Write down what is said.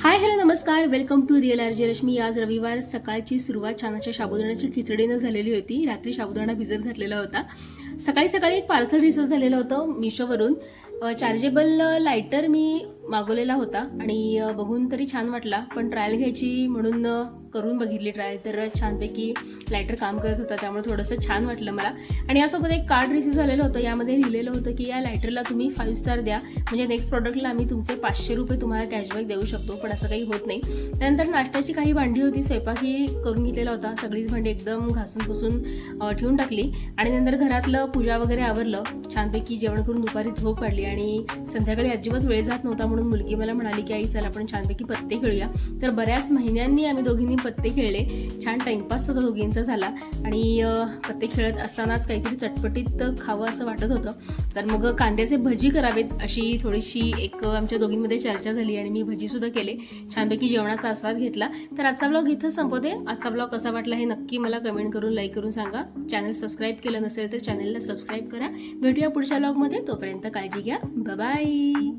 हाय hello नमस्कार. Welcome to real R Rashmi आज रविवार सकाळची सुरुवात छानाच्या साबुदाण्याची खिचडीनं झालेली होती. रात्री साबुदाणा भिजत घातलेला होता. सकाळी सकाळी एक पार्सल रिसर्च झालेलं होतं मिशोवरून. चार्जेबल लायटर मी मागवलेला होता आणि बघून तरी छान वाटला. पण ट्रायल घ्यायची म्हणून करून बघितली ट्रायल तर छानपैकी लायटर काम करत होता त्यामुळे थोडंसं छान वाटलं मला. आणि यासोबत एक कार्ड रिसिव्ह झालेलं होतं. यामध्ये लिहिलेलं होतं की या लायटरला तुम्ही फाईव्ह स्टार द्या. म्हणजे नेक्स्ट प्रॉडक्टला आम्ही तुमचे पाचशे रुपये तुम्हाला कॅशबॅक देऊ शकतो. पण असं काही होत नाही. त्यानंतर नाश्त्याची काही भांडी होती. स्वयंपाकही करून घेतलेला होता. सगळीच भांडी एकदम घासून पुसून ठेवून टाकली. आणि नंतर घरातलं पूजा वगैरे आवरलं. छानपैकी जेवण करून दुपारी झोप काढली. आणि संध्याकाळी अजिबात वेळ जात नव्हता म्हणून मुलगी मला म्हणाली की आई चला आपण छानपैकी पत्ते खेळूया. तर बऱ्याच महिन्यांनी आम्ही दोघींनी पत्ते खेळले. छान टाइमपास होता दोघींचा झाला. आणि पत्ते खेळत असतानाच काहीतरी चटपटीत खावं असं वाटत होतं. तर मग कांद्याचे भजी करावेत अशी थोडीशी एक आमच्या दोघींमध्ये चर्चा झाली आणि मी भजीसुद्धा केले. छानपैकी जेवणाचा आस्वाद घेतला. तर आजचा ब्लॉग इथंच संपवते. आजचा ब्लॉग कसा वाटला हे नक्की मला कमेंट करून लाईक करून सांगा. चॅनल सबस्क्राईब केलं नसेल तर चॅनलला सबस्क्राईब करा. भेटूया पुढच्या ब्लॉगमध्ये तोपर्यंत काळजी घ्या. Bye bye.